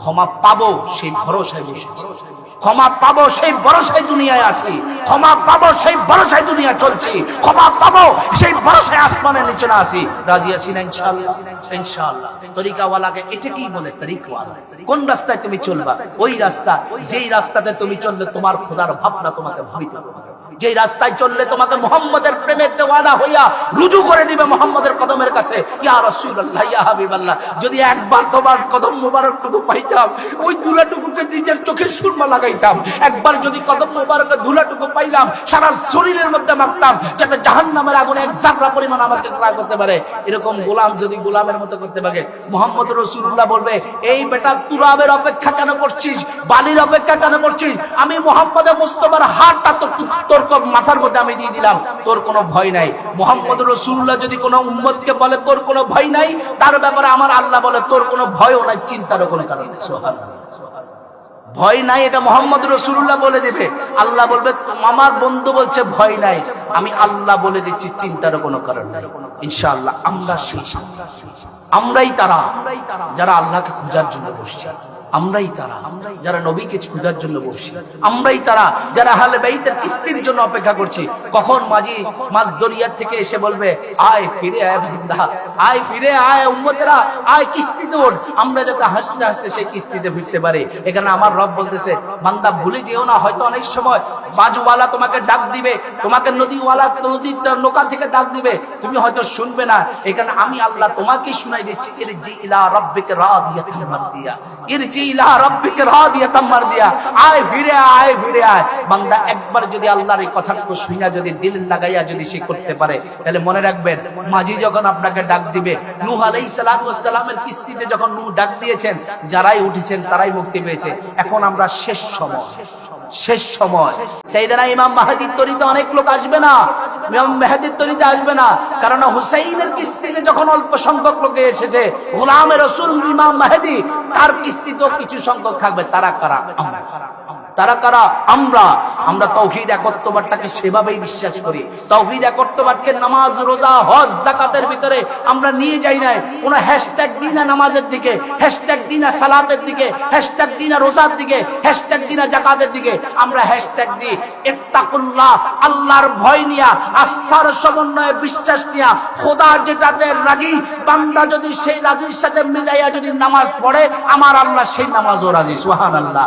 ক্ষমা পাবো সেই ভরসায় বসেছি ক্ষমা পাবো সেই ভরসায় দুনিয়ায় আছি। ক্ষমা পাবো সেই ভরসায় দুনিয়া চলছি। ক্ষমা পাবো সেই ভরসায় আসমানের নিচে না আছি। রাজি আছি না ইনশাআল্লাহ? ইনশাআল্লাহ। তরিকাওয়ালাকে কি বলে তরিকওয়ালা। কোন রাস্তায় তুমি চলবা? ওই রাস্তা। যেই রাস্তাতে তুমি চললে তোমার খোদার ভাবনা তোমাকে ভাবিতে যে রাস্তায় চললে তোমাকে মোহাম্মদের প্রেমের দেওয়ানা হইয়া রুজু করে দিবে মোহাম্মদের কদমের কাছে, ইয়া রাসূলুল্লাহ, ইয়া হাবিবাল্লাহ। যদি একবার তোমার কদম মোবারক টুকু পাইতাম ওই দুলাটুকুকে নিজের চোখে সুরমা লাগাইতাম। একবার যদি কদম মোবারকের ধুলাটুকু পাইলাম, সারা শরীরের মধ্যে মাখতাম, যাতে জাহান্নামের আগুনে এক জাররা পরিমাণ আমাকে ট্রাই করতে পারে। এরকম গোলাম যদি গোলামের মতো করতে পারে। মোহাম্মদ রসুল্লাহ বলবে, এই বেটা তুরাবের অপেক্ষা কেন করছিস? বালির অপেক্ষা কেন করছিস? আমি মোহাম্মদের মুস্তফার হাতটা তো তোর মাথার মধ্যে আমি দিয়ে দিলাম। তোর কোনো ভয় নাই। মোহাম্মদ রসুল্লাহ যদি কোনো উম্মতকে বলে, তোর কোনো ভয় নাই? তার ব্যাপারে আমার আল্লাহ বলে, তোর কোনো ভয়ও নাই, চিন্তারও কোনো কারণ। ভয় নাই, এটা মোহাম্মদ রসুল্লাহ বলে দিবে। আল্লাহ বলবে, আমার বন্ধু বলছে, ভয় নাই। আমি আল্লাহ বলে দিচ্ছি, চিন্তারও কোনো কারণ নাই। ইনশাআল্লাহ, আমরা সেই আমরাই তারা, যারা আল্লাহকে খোঁজার জন্য বসছি। আমরাই তারা, যারা নবীকে খোঁজার জন্য বসছি আমরাই তারা, যারা হালে বাইতের কিস্তির জন্য অপেক্ষা করছি। কখন মাঝি মাছ দরিয়ার থেকে এসে বলবে, আয় ফিরে আয় বান্দা, আয় ফিরে আয় উম্মতেরা, আয় কিস্তিতে ওঠ আমরা যাতে হাসতে হাসতে সেই কিস্তিতে ফিরতে পারি। এখানে আমার রব বলতেছে, বান্দা, ভুলে যেও না, হয়তো অনেক সময় বাজওয়ালা তোমাকে ডাক দিবে, তোমাকে নদীওয়ালা নদীর নৌকা থেকে ডাক দিবে। তুমি হয়তো শুনবে না। এখানে আমি আল্লাহ তোমাকে শুনাই দিচ্ছি এর জি ইলা রব্বিকে রাদিয়াতাম মারদিয়া। জি মাঝি যখন আপনাকে ডাক দিবে কিস্তিতে যখন ডাক দিয়েছেন, যারাই উঠেছেন তারাই মুক্তি পেয়েছে। এখন আমরা শেষ সময় শেষ সময়। সেইদানা ইমাম মাহাদির তরিতে অনেক লোক আসবে না। ইমাম মেহাদির তরিতে আসবে না কারণ হুসাইনের কিস্তিতে যখন অল্প সংখ্যক লোকে এসেছে গোলামের রসুল ইমাম মেহেদি, তার কিস্তিতেও কিছু সংখ্যক থাকবে তারা কারা। তারা কারা? আমরা। আমরা তৌহিদ একত্ববাদটাকে সেভাবেই বিশ্বাস করি। তৌহিদ একত্ববাদকে নামাজ, রোজা, হজ জাকাতের ভিতরে আমরা নিয়ে যাই নাই। কোন হ্যাশট্যাগ দিই না নামাজের দিকে হ্যাশট্যাগ দিই না সালাতের দিকে হ্যাশট্যাগ দিই না রোজার দিকে হ্যাশট্যাগ দিই না জাকাতের দিকে আমরা হ্যাশট্যাগ দিই। ইত্তাকুল্লাহ, আল্লাহর ভয় নিয়া, আস্থার সমন্বয়ে বিশ্বাস নিয়া, খোদা যেটাতে রাজি, বান্দা যদি সেই রাজির সাথে মিলাইয়া যদি নামাজ পড়ে, আমার আল্লাহ সেই নামাজও রাজি। সুবহানাল্লাহ।